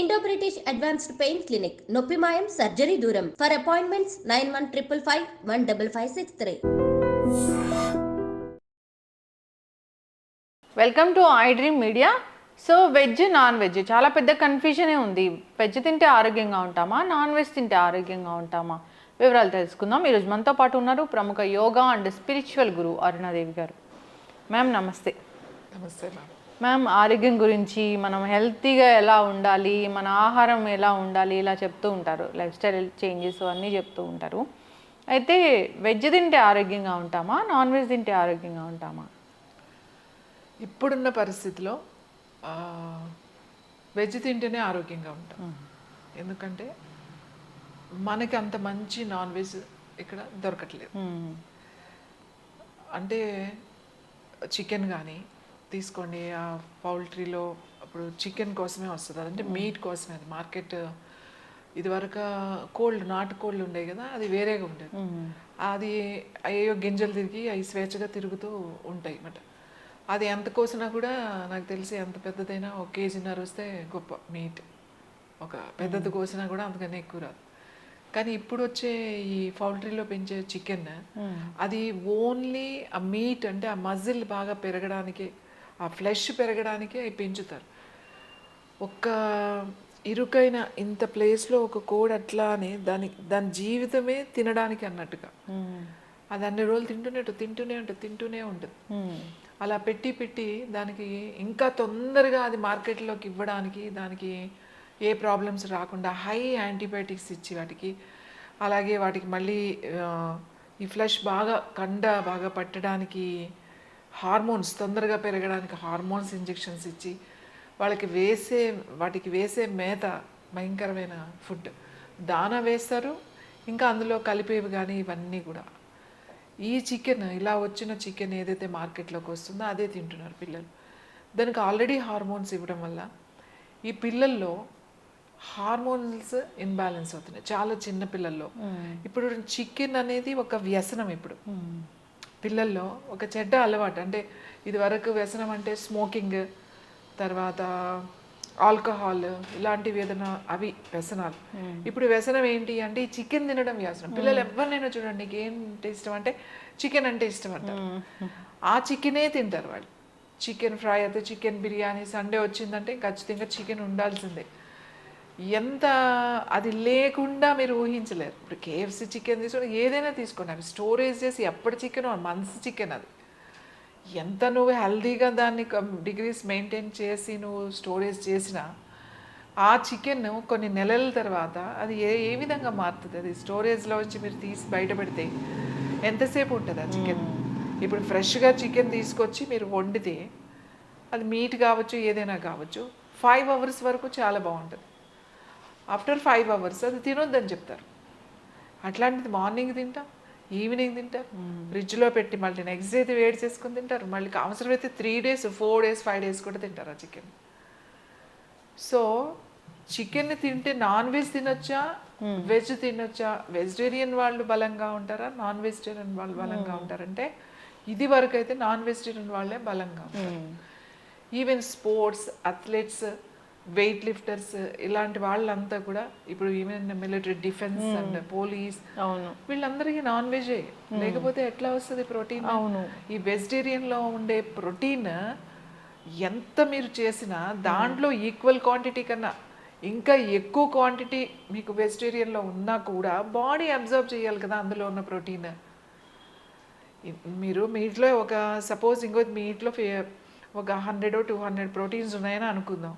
Indo British advanced pain clinic నొప్పి మాయం surgery దూరం for appointments nine one triple five one double five six three welcome to I dream media so veg non veg చాలా పెద్ద కన్ఫ్యూజనే ఉంది. Veg తింటే ఆరోగ్యంగా ఉంటామా? నాన్ వెజ్ తింటే ఆరోగ్యంగా ఉంటామా? వివరాలు తెలుసుకుందాం. ఈరోజు మనతో పాటు ఉన్నారు ప్రముఖ yoga and spiritual guru Arunadevi గారు. మ్యామ్ నమస్తే. నమస్తే మ్యామ్ మ్యామ్ ఆరోగ్యం గురించి మనం హెల్తీగా ఎలా ఉండాలి మన ఆహారం ఎలా ఉండాలి ఇలా చెప్తూ ఉంటారు. లైఫ్ స్టైల్ చేంజెస్ అన్నీ చెప్తూ ఉంటారు. అయితే వెజ్ తింటే ఆరోగ్యంగా ఉంటామా? నాన్ వెజ్ తింటే ఆరోగ్యంగా ఉంటామా? ఇప్పుడున్న పరిస్థితిలో వెజ్ తింటేనే ఆరోగ్యంగా ఉంటాం. ఎందుకంటే మనకి అంత మంచి నాన్ వెజ్ ఇక్కడ దొరకట్లేదు. అంటే చికెన్ కానీ తీసుకోండి ఆ పౌల్ట్రీలో అప్పుడు చికెన్ కోసమే వస్తుంది అంటే మీట్ కోసమే అది. మార్కెట్ ఇదివరకు కోల్డ్ నాటు కోళ్ళు ఉండేవి కదా అది వేరేగా ఉండేది అది అయ్యో గింజలు తిరిగి అవి స్వేచ్ఛగా తిరుగుతూ ఉంటాయి అన్నమాట. అది ఎంత కోసినా కూడా నాకు తెలిసి ఎంత పెద్దదైనా ఒక కేజీన్నర వస్తే గొప్ప మీట్. ఒక పెద్దది కోసినా కూడా అంతకన్నా ఎక్కువ రాదు. కానీ ఇప్పుడు వచ్చే ఈ పౌల్ట్రీలో పెంచే చికెన్ అది ఓన్లీ ఆ మీట్ అంటే ఆ మజిల్ బాగా పెరగడానికి ఆ ఫ్లెష్ పెరగడానికి అవి పెంచుతారు. ఒక్క ఇరుకైన ఇంత ప్లేస్లో ఒక కోడ్ అట్లా అని దాని దాని జీవితమే తినడానికి అన్నట్టుగా. అది అన్ని రోజులు తింటూనే ఉంటుంది తింటూనే ఉంటుంది తింటూనే ఉంటుంది. అలా పెట్టి పెట్టి దానికి ఇంకా తొందరగా అది మార్కెట్లోకి ఇవ్వడానికి దానికి ఏ ప్రాబ్లమ్స్ రాకుండా హై యాంటీబయాటిక్స్ ఇచ్చి వాటికి అలాగే వాటికి మళ్ళీ ఈ ఫ్లెష్ బాగా కండ బాగా పట్టడానికి హార్మోన్స్ తొందరగా పెరగడానికి హార్మోన్స్ ఇంజెక్షన్స్ ఇచ్చి వాళ్ళకి వేసే వాటికి వేసే మేత భయంకరమైన ఫుడ్. దానా వేస్తారు ఇంకా అందులో కలిపేవి కానీ ఇవన్నీ కూడా. ఈ చికెన్ ఇలా వచ్చిన చికెన్ ఏదైతే మార్కెట్లోకి వస్తుందో అదే తింటున్నారు పిల్లలు. దానికి ఆల్రెడీ హార్మోన్స్ ఇవ్వడం వల్ల ఈ పిల్లల్లో హార్మోన్స్ ఇన్బ్యాలెన్స్ అవుతున్నాయి. చాలా చిన్న పిల్లల్లో. ఇప్పుడు చికెన్ అనేది ఒక వ్యసనం ఇప్పుడు. పిల్లల్లో ఒక చెడ్డ అలవాటు. అంటే ఇది వరకు వ్యసనం అంటే స్మోకింగ్ తర్వాత ఆల్కహాల్ ఇలాంటివి ఏదైనా అవి వ్యసనాలు. ఇప్పుడు వ్యసనం ఏంటి అంటే ఈ చికెన్ తినడం వ్యసనం. పిల్లలు ఎవరినైనా చూడండి నీకు ఏంటి ఇష్టం అంటే చికెన్ అంటే ఇష్టం అంటారు. ఆ చికెనే తింటారు వాళ్ళు. చికెన్ ఫ్రై అయితే చికెన్ బిర్యానీ సండే వచ్చిందంటే ఖచ్చితంగా చికెన్ ఉండాల్సిందే. ఎంత అది లేకుండా మీరు ఊహించలేరు. ఇప్పుడు కేఎఫ్సి చికెన్ తీసుకుని ఏదైనా తీసుకోండి. అవి స్టోరేజ్ చేసి ఎప్పటి చికెన్ మంత్స్ చికెన్ అది. ఎంత నువ్వు హెల్తీగా దాన్ని డిగ్రీస్ మెయింటైన్ చేసి నువ్వు స్టోరేజ్ చేసినా ఆ చికెన్ కొన్ని నెలల తర్వాత అది ఏ ఏ విధంగా మారుతుంది? అది స్టోరేజ్లో నుంచి మీరు తీసి బయట పెడితే ఎంతసేపు ఉంటుంది ఆ చికెన్ ఇప్పుడు ఫ్రెష్గా చికెన్ తీసుకొచ్చి మీరు వండితే అది మీట్ కావచ్చు ఏదైనా కావచ్చు ఫైవ్ అవర్స్ వరకు చాలా బాగుంటుంది. ఆఫ్టర్ ఫైవ్ అవర్స్ అది తినొద్దని చెప్తారు. అట్లాంటిది మార్నింగ్ తింటాం ఈవినింగ్ తింటారు ఫ్రిడ్జ్లో పెట్టి మళ్ళీ నెక్స్ట్ డే వేడి చేసుకొని తింటారు. మళ్ళీ అవసరమైతే three days four days five days కూడా తింటారు ఆ చికెన్ సో చికెన్ తింటే నాన్ వెజ్ తినొచ్చా వెజ్ తినొచ్చా? వెజిటేరియన్ వాళ్ళు బలంగా ఉంటారా? నాన్ వెజిటేరియన్ వాళ్ళు బలంగా ఉంటారంటే ఇది వరకు అయితే నాన్ వెజిటేరియన్ వాళ్ళే బలంగా ఉంటారు. Even sports athletes weight lifters ఇలాంటి వాళ్ళంతా కూడా ఇప్పుడు even military defence and police అవును. వీళ్ళందరికీ నాన్ వెజే లేకపోతే ఎట్లా వస్తుంది ప్రోటీన్ అవును. ఈ వెజిటేరియన్లో ఉండే ప్రోటీన్ ఎంత మీరు చేసినా దాంట్లో ఈక్వల్ క్వాంటిటీ కన్నా ఇంకా ఎక్కువ క్వాంటిటీ మీకు vegetarian లో ఉన్నా కూడా బాడీ అబ్జర్వ్ చేయాలి కదా అందులో ఉన్న ప్రోటీన్ మీరు మీట్లో ఒక సపోజ్ ఇంకో మీట్లో ఒక హండ్రెడ్ టూ హండ్రెడ్ ప్రోటీన్స్ ఉన్నాయని అనుకుందాం.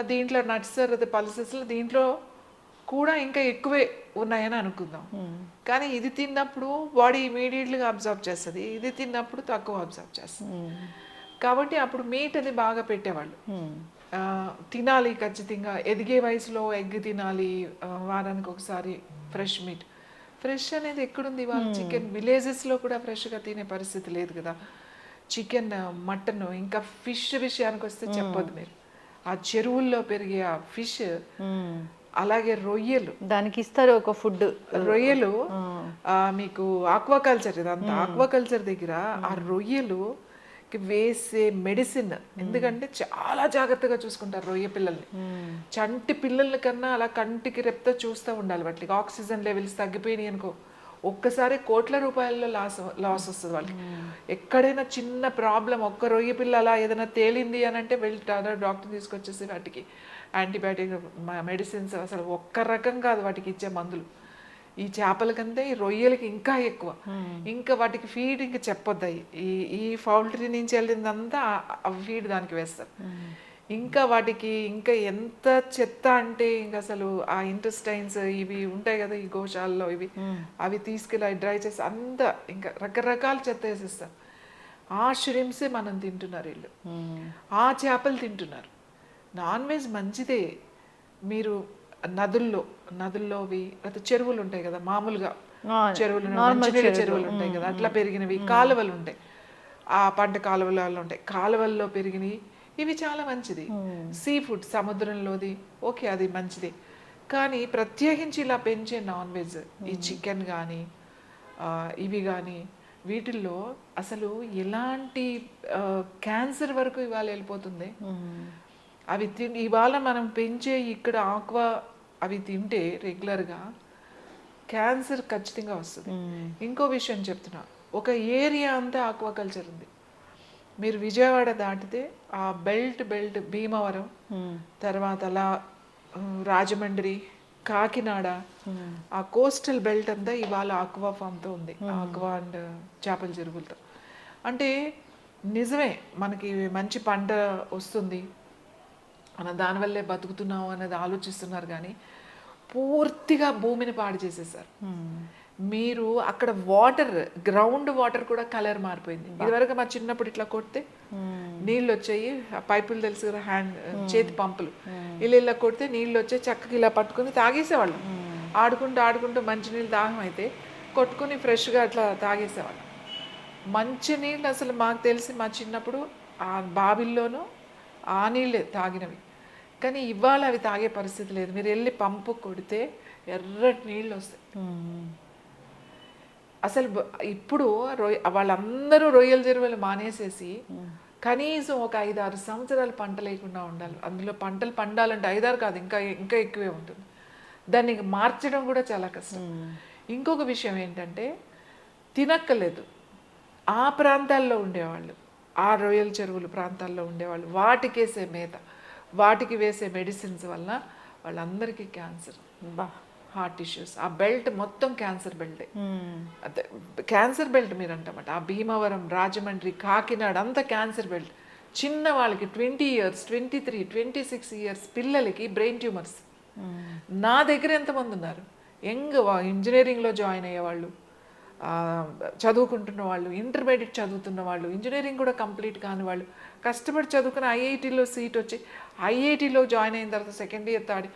దీంట్లో నట్స్ లేదా పల్సెస్లో దీంట్లో కూడా ఇంకా ఎక్కువే ఉన్నాయని అనుకుందాం. కానీ ఇది తిన్నప్పుడు బాడీ ఇమీడియట్లీగా అబ్జర్వ్ చేస్తుంది. ఇది తిన్నప్పుడు తక్కువ అబ్జర్వ్ చేస్తుంది. కాబట్టి అప్పుడు మీట్ అది బాగా పెట్టేవాళ్ళు. ఆ, తినాలి ఖచ్చితంగా. ఎదిగే వయసులో ఎగ్ తినాలి వారానికి ఒకసారి ఫ్రెష్ మీట్ ఫ్రెష్ అనేది ఎక్కడుంది? వాళ్ళ చికెన్ విలేజెస్లో కూడా ఫ్రెష్గా తినే పరిస్థితి లేదు కదా. చికెన్ మటన్ ఇంకా ఫిష్ విషయానికి వస్తే చెప్పొద్దు మీరు. ఆ చెరువుల్లో పెరిగే ఆ ఫిష్ అలాగే రొయ్యలు. దానికి ఇస్తారు ఒక ఫుడ్. రొయ్యలు ఆ, మీకు ఆక్వాకల్చర్ ఇదంతా ఆక్వాకల్చర్ దగ్గర ఆ రొయ్యలు వేసే మెడిసిన్. ఎందుకంటే చాలా జాగ్రత్తగా చూసుకుంటారు రొయ్య పిల్లల్ని. చంటి పిల్లల కన్నా అలా కంటికి రెప్తో చూస్తూ ఉండాలి వాటికి. ఆక్సిజన్ లెవెల్స్ తగ్గిపోయినాయి అనుకో. ఒక్కసారి కోట్ల రూపాయల్లో లాస్ లాస్ వస్తుంది వాళ్ళకి. ఎక్కడైనా చిన్న ప్రాబ్లం ఒక్క రొయ్య పిల్ల అలా ఏదైనా తేలింది అని అంటే వెళ్ళి డాక్టర్ తీసుకొచ్చేసి వాటికి యాంటీబయాటిక్ మెడిసిన్స్ అసలు ఒక్క రకం కాదు వాటికి ఇచ్చే మందులు. ఈ చేపల కంటే ఈ రొయ్యలకి ఇంకా ఎక్కువ. ఇంకా వాటికి ఫీడ్ ఇంకా చెప్పొద్దాయి ఈ ఈ పౌల్ట్రీ నుంచి వెళ్ళిందంతా ఫీడ్ దానికి వేస్తారు. ఇంకా వాటికి ఇంకా ఎంత చెత్త అంటే ఇంకా అసలు ఆ ఇంటెస్టైన్స్ ఇవి ఉంటాయి కదా ఈ గోశాలలో ఇవి అవి తీసుకెళ్ళి డ్రై చేసి అంతా ఇంకా రకరకాల చెత్త వేసేస్తారు. ఆ షిరిమ్సే మనం తింటున్నారు వీళ్ళు. ఆ చేపలు తింటున్నారు. నాన్ వెజ్ మంచిదే. మీరు నదుల్లో నదుల్లోవి లేకపోతే చెరువులు ఉంటాయి కదా మామూలుగా. చెరువులు మంచినీళ్ళ చెరువులు. ఉంటాయి కదా అట్లా పెరిగినవి. కాలువలు ఉంటాయి. ఆ పంట కాలువలలో ఉంటాయి. కాలువల్లో పెరిగినవి ఇవి చాలా మంచిది. సీ ఫుడ్ సముద్రంలోది ఓకే అది మంచిది. కానీ ప్రత్యేకించి ఇలా పెంచే నాన్ వెజ్ ఈ చికెన్ కానీ ఇవి కానీ వీటిల్లో అసలు ఎలాంటి క్యాన్సర్ వరకు ఇవాళ వెళ్ళిపోతుంది. అవి తిని ఇవాళ మనం పెంచే ఇక్కడ ఆక్వా అవి తింటే రెగ్యులర్గా క్యాన్సర్ ఖచ్చితంగా వస్తుంది. ఇంకో విషయం చెప్తున్నా. ఒక ఏరియా అంతా ఆక్వా కల్చర్ ఉంది. మీరు విజయవాడ దాటితే ఆ బెల్ట్ బెల్ట్ భీమవరం తర్వాత అలా రాజమండ్రి కాకినాడ ఆ కోస్టల్ బెల్ట్ అంతా ఇవాళ ఆక్వా ఫామ్తో ఉంది. ఆక్వా అండ్ చేపల చెరువులతో. అంటే నిజమే మనకి మంచి పంట వస్తుంది మనం దానివల్లే బతుకుతున్నాం అనేది ఆలోచిస్తున్నారు కానీ పూర్తిగా భూమిని పాడు చేసేసారు. మీరు అక్కడ వాటర్ గ్రౌండ్ వాటర్ కూడా కలర్ మారిపోయింది. ఇదివరకు మా చిన్నప్పుడు ఇట్లా కొడితే నీళ్ళు వచ్చాయి ఆ పైపులు తెలుసు కదా హ్యాండ్ చేతి పంపులు. ఇలా ఇలా కొడితే నీళ్ళు వచ్చాయి చక్కగా ఇలా పట్టుకుని తాగేసేవాళ్ళం. ఆడుకుంటూ ఆడుకుంటూ మంచినీళ్ళు దాహం అయితే కొట్టుకుని ఫ్రెష్గా అట్లా తాగేసేవాళ్ళం. మంచి నీళ్ళు అసలు మాకు తెలిసి మా చిన్నప్పుడు ఆ బావిల్లోనూ ఆ నీళ్ళే తాగినవి. కానీ ఇవాళ అవి తాగే పరిస్థితి లేదు. మీరు వెళ్ళి పంపు కొడితే ఎర్రటి నీళ్ళు వస్తాయి. అసలు ఇప్పుడు రొయ్య వాళ్ళందరూ రొయ్యల చెరువులు మానేసేసి కనీసం ఒక ఐదు ఆరు సంవత్సరాలు పంట లేకుండా ఉండాలి. అందులో పంటలు పండాలంటే ఐదారు కాదు ఇంకా ఇంకా ఎక్కువే ఉంటుంది. దాన్ని మార్చడం కూడా చాలా కష్టం. ఇంకొక విషయం ఏంటంటే తినక్కలేదు ఆ ప్రాంతాల్లో ఉండేవాళ్ళు ఆ రొయ్యల చెరువులు ప్రాంతాల్లో ఉండేవాళ్ళు వాటికి వేసే మేత వాటికి వేసే మెడిసిన్స్ వల్ల వాళ్ళందరికీ క్యాన్సర్. బా. Heart issues. ఆ బెల్ట్ మొత్తం క్యాన్సర్ బెల్టే. అదే క్యాన్సర్ బెల్ట్ మీరు అంటమాట ఆ భీమవరం రాజమండ్రి కాకినాడ అంతా క్యాన్సర్ బెల్ట్. చిన్న వాళ్ళకి twenty years twenty three twenty six years పిల్లలకి బ్రెయిన్ ట్యూమర్స్. నా దగ్గర ఎంతమంది ఉన్నారు? యంగ్ ఇంజనీరింగ్లో జాయిన్ అయ్యేవాళ్ళు చదువుకుంటున్న వాళ్ళు ఇంటర్మీడియట్ చదువుతున్న వాళ్ళు ఇంజనీరింగ్ కూడా కంప్లీట్ కాని వాళ్ళు కష్టపడి చదువుకుని ఐఐటీలో సీట్ వచ్చి ఐఐటీలో జాయిన్ అయిన తర్వాత సెకండ్ ఇయర్ థర్డ్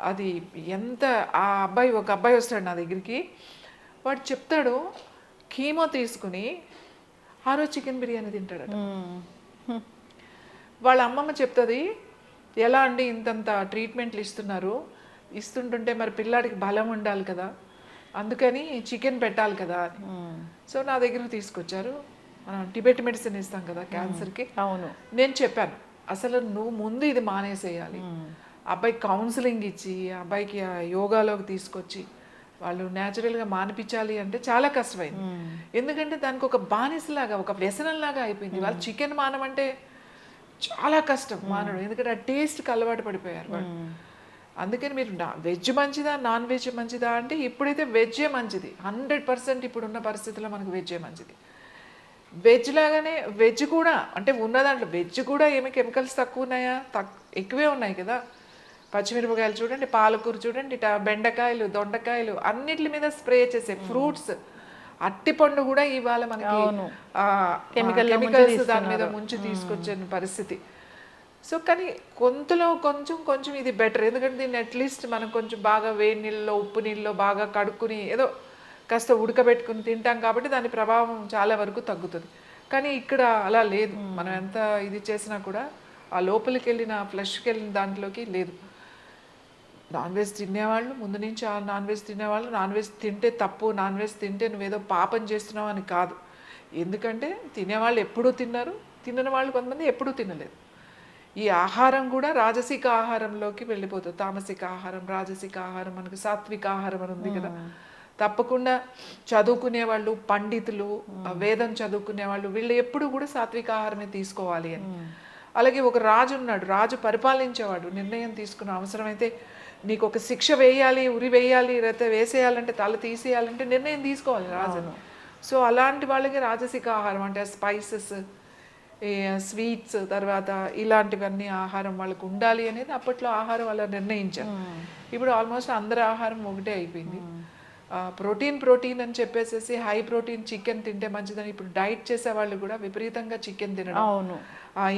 అది ఎంత ఆ అబ్బాయి ఒక అబ్బాయి వస్తాడు నా దగ్గరికి. వాడు చెప్తాడు కీమో తీసుకుని ఆ రోజు చికెన్ బిర్యానీ తింటాడట. వాళ్ళ అమ్మమ్మ చెప్తుంది ఎలా అండి ఇంతంత ట్రీట్మెంట్లు ఇస్తున్నారు? ఇస్తుంటుంటే మరి పిల్లాడికి బలం ఉండాలి కదా. అందుకని చికెన్ పెట్టాలి కదా అని. సో నా దగ్గరకు తీసుకొచ్చారు. మనం టిబెట్ మెడిసిన్ ఇస్తాం కదా క్యాన్సర్కి. అవును. నేను చెప్పాను అసలు నువ్వు ముందు ఇది మానేసేయాలి. అబ్బాయికి కౌన్సిలింగ్ ఇచ్చి అబ్బాయికి యోగాలోకి తీసుకొచ్చి వాళ్ళు న్యాచురల్గా మానిపించాలి అంటే చాలా కష్టమైంది. ఎందుకంటే దానికి ఒక బానిసలాగా ఒక వ్యసనంలాగా అయిపోయింది. వాళ్ళు చికెన్ మానమంటే చాలా కష్టం మానడం. ఎందుకంటే ఆ టేస్ట్కి అలవాటు పడిపోయారు వాళ్ళు. అందుకని మీరు వెజ్ మంచిదా నాన్ వెజ్ మంచిదా అంటే ఇప్పుడైతే వెజ్జే మంచిది. హండ్రెడ్ పర్సెంట్ ఇప్పుడున్న పరిస్థితుల్లో మనకు వెజ్జే మంచిది. వెజ్ లాగానే వెజ్ కూడా అంటే ఉన్న దాంట్లో వెజ్ కూడా ఏమి కెమికల్స్ తక్కువ ఉన్నాయా? తక్ ఎక్కువే ఉన్నాయి కదా. పచ్చిమిరపకాయలు చూడండి పాలకూర చూడండి ఇట బెండకాయలు దొండకాయలు అన్నిటి మీద స్ప్రే చేసే ఫ్రూట్స్. అట్టిపండు కూడా ఇవాళ మనకి కెమికల్స్ దాని మీద ముంచి తీసుకొచ్చే పరిస్థితి. సో కానీ కొంతలో కొంచెం కొంచెం ఇది బెటర్. ఎందుకంటే దీన్ని అట్లీస్ట్ మనం కొంచెం బాగా వేడి నీళ్ళలో ఉప్పు నీళ్ళలో బాగా కడుక్కుని ఏదో కాస్త ఉడకబెట్టుకుని తింటాం కాబట్టి దాని ప్రభావం చాలా వరకు తగ్గుతుంది. కానీ ఇక్కడ అలా లేదు. మనం ఎంత ఇది చేసినా కూడా ఆ లోపలికి వెళ్ళిన ఫ్లష్కి వెళ్ళిన దాంట్లోకి లేదు. నాన్ వెజ్ తినేవాళ్ళు ముందు నుంచి ఆ నాన్ వెజ్ తినేవాళ్ళు నాన్ వెజ్ తింటే తప్పు నాన్ వెజ్ తింటే నువ్వేదో పాపం చేస్తున్నావు అని కాదు. ఎందుకంటే తినేవాళ్ళు ఎప్పుడూ తిన్నారు తినని వాళ్ళు కొంతమంది ఎప్పుడూ తినలేదు. ఈ ఆహారం కూడా రాజసిక ఆహారంలోకి వెళ్ళిపోతుంది. తామసిక ఆహారం రాజసిక ఆహారం మనకు సాత్విక ఆహారం అని ఉంది కదా. తప్పకుండా చదువుకునే వాళ్ళు పండితులు వేదం చదువుకునే వాళ్ళు వీళ్ళు ఎప్పుడు కూడా సాత్విక ఆహారమే తీసుకోవాలి అని. అలాగే ఒక రాజు ఉన్నాడు రాజు పరిపాలించేవాడు నిర్ణయం తీసుకున్న అవసరమైతే నీకు ఒక శిక్ష వేయాలి ఉరి వేయాలి లేకపోతే వేసేయాలంటే తల తీసేయాలంటే నిర్ణయం తీసుకోవాలి రాజు. సో అలాంటి వాళ్ళకి రాజసిక ఆహారం అంటే స్పైసెస్ స్వీట్స్ తర్వాత ఇలాంటివన్నీ ఆహారం వాళ్ళకు ఉండాలి అనేది అప్పట్లో ఆహారం అలా నిర్ణయించారు. ఇప్పుడు ఆల్మోస్ట్ అందరి ఆహారం ఒకటే అయిపోయింది. ప్రోటీన్ ప్రోటీన్ అని చెప్పేసేసి హై ప్రోటీన్ చికెన్ తింటే మంచిదని ఇప్పుడు డైట్ చేసే వాళ్ళు కూడా విపరీతంగా చికెన్ తినడం. అవును.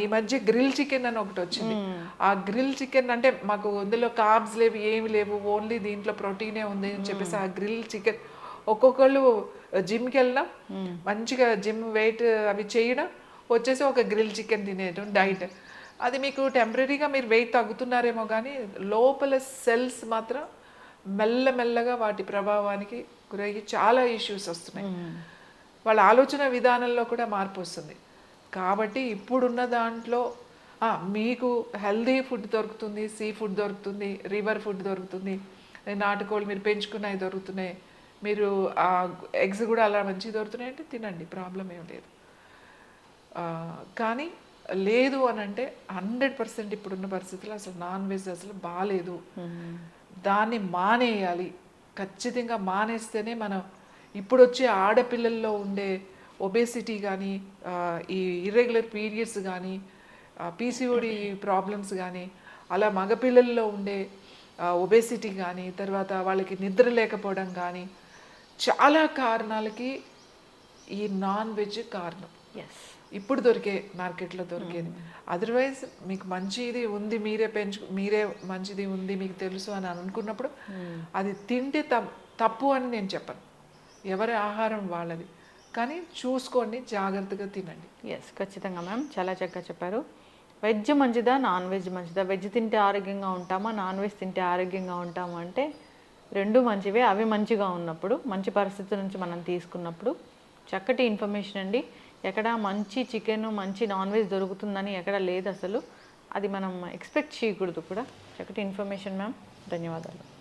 ఈ మధ్య గ్రిల్ చికెన్ అని ఒకటి వచ్చింది. ఆ గ్రిల్ చికెన్ అంటే మాకు అందులో కార్బ్స్ లేవు ఏమి లేవు ఓన్లీ దీంట్లో ప్రోటీనే ఉంది అని చెప్పేసి ఆ గ్రిల్ చికెన్ ఒక్కొక్కళ్ళు జిమ్కి వెళ్ళినా మంచిగా జిమ్ వెయిట్ అవి చేయడం వచ్చేసి ఒక గ్రిల్ చికెన్ తినేయడం డైట్. అది మీకు టెంపరీగా మీరు వెయిట్ తగ్గుతున్నారేమో కానీ లోపల సెల్స్ మాత్రం మెల్లమెల్లగా వాటి ప్రభావానికి గురయ్యి చాలా ఇష్యూస్ వస్తున్నాయి. వాళ్ళ ఆలోచన విధానంలో కూడా మార్పు వస్తుంది. కాబట్టి ఇప్పుడున్న దాంట్లో మీకు హెల్దీ ఫుడ్ దొరుకుతుంది సీ ఫుడ్ దొరుకుతుంది రివర్ ఫుడ్ దొరుకుతుంది నాటుకోళ్ళు మీరు పెంచుకున్నవి దొరుకుతున్నాయి మీరు ఎగ్స్ కూడా అలా మంచిగా దొరుకుతున్నాయి అంటే తినండి ప్రాబ్లం ఏం లేదు. కానీ లేదు అని అంటే హండ్రెడ్ పర్సెంట్ ఇప్పుడున్న పరిస్థితుల్లో అసలు నాన్ వెజ్ అసలు బాగాలేదు దాన్ని మానేయాలి. ఖచ్చితంగా మానేస్తేనే మనం ఇప్పుడు వచ్చే ఆడపిల్లల్లో ఉండే ఒబేసిటీ కానీ ఈ ఇర్రెగ్యులర్ పీరియడ్స్ కానీ పీసీఓడి ప్రాబ్లమ్స్ కానీ అలా మగపిల్లల్లో ఉండే ఒబేసిటీ కానీ తర్వాత వాళ్ళకి నిద్ర లేకపోవడం కానీ చాలా కారణాలకి ఈ నాన్ వెజ్ కారణం. ఎస్ ఇప్పుడు దొరికే మార్కెట్లో దొరికేది. అదర్వైజ్ మీకు మంచిది ఉంది మీరే పెంచు మీరే మంచిది ఉంది మీకు తెలుసు అని అనుకున్నప్పుడు అది తింటే తప్- తప్పు అని నేను చెప్పను. ఎవరి ఆహారం వాళ్ళది. కానీ చూసుకోండి జాగ్రత్తగా తినండి. ఎస్ ఖచ్చితంగా మ్యామ్. చాలా చక్కగా చెప్పారు. వెజ్ మంచిదా నాన్ వెజ్ మంచిదా? వెజ్ తింటే ఆరోగ్యంగా ఉంటామా నాన్ వెజ్ తింటే ఆరోగ్యంగా ఉంటామా అంటే రెండు మంచివే. అవి మంచిగా ఉన్నప్పుడు మంచి పరిస్థితి నుంచి మనం తీసుకున్నప్పుడు చక్కటి ఇన్ఫర్మేషన్ అండి. ఎక్కడ మంచి చికెన్ మంచి నాన్ వెజ్ దొరుకుతుందని ఎక్కడ లేదు అసలు. అది మనం ఎక్స్పెక్ట్ చేయకూడదు కూడా. చక్కటి ఇన్ఫర్మేషన్ మ్యామ్ ధన్యవాదాలు.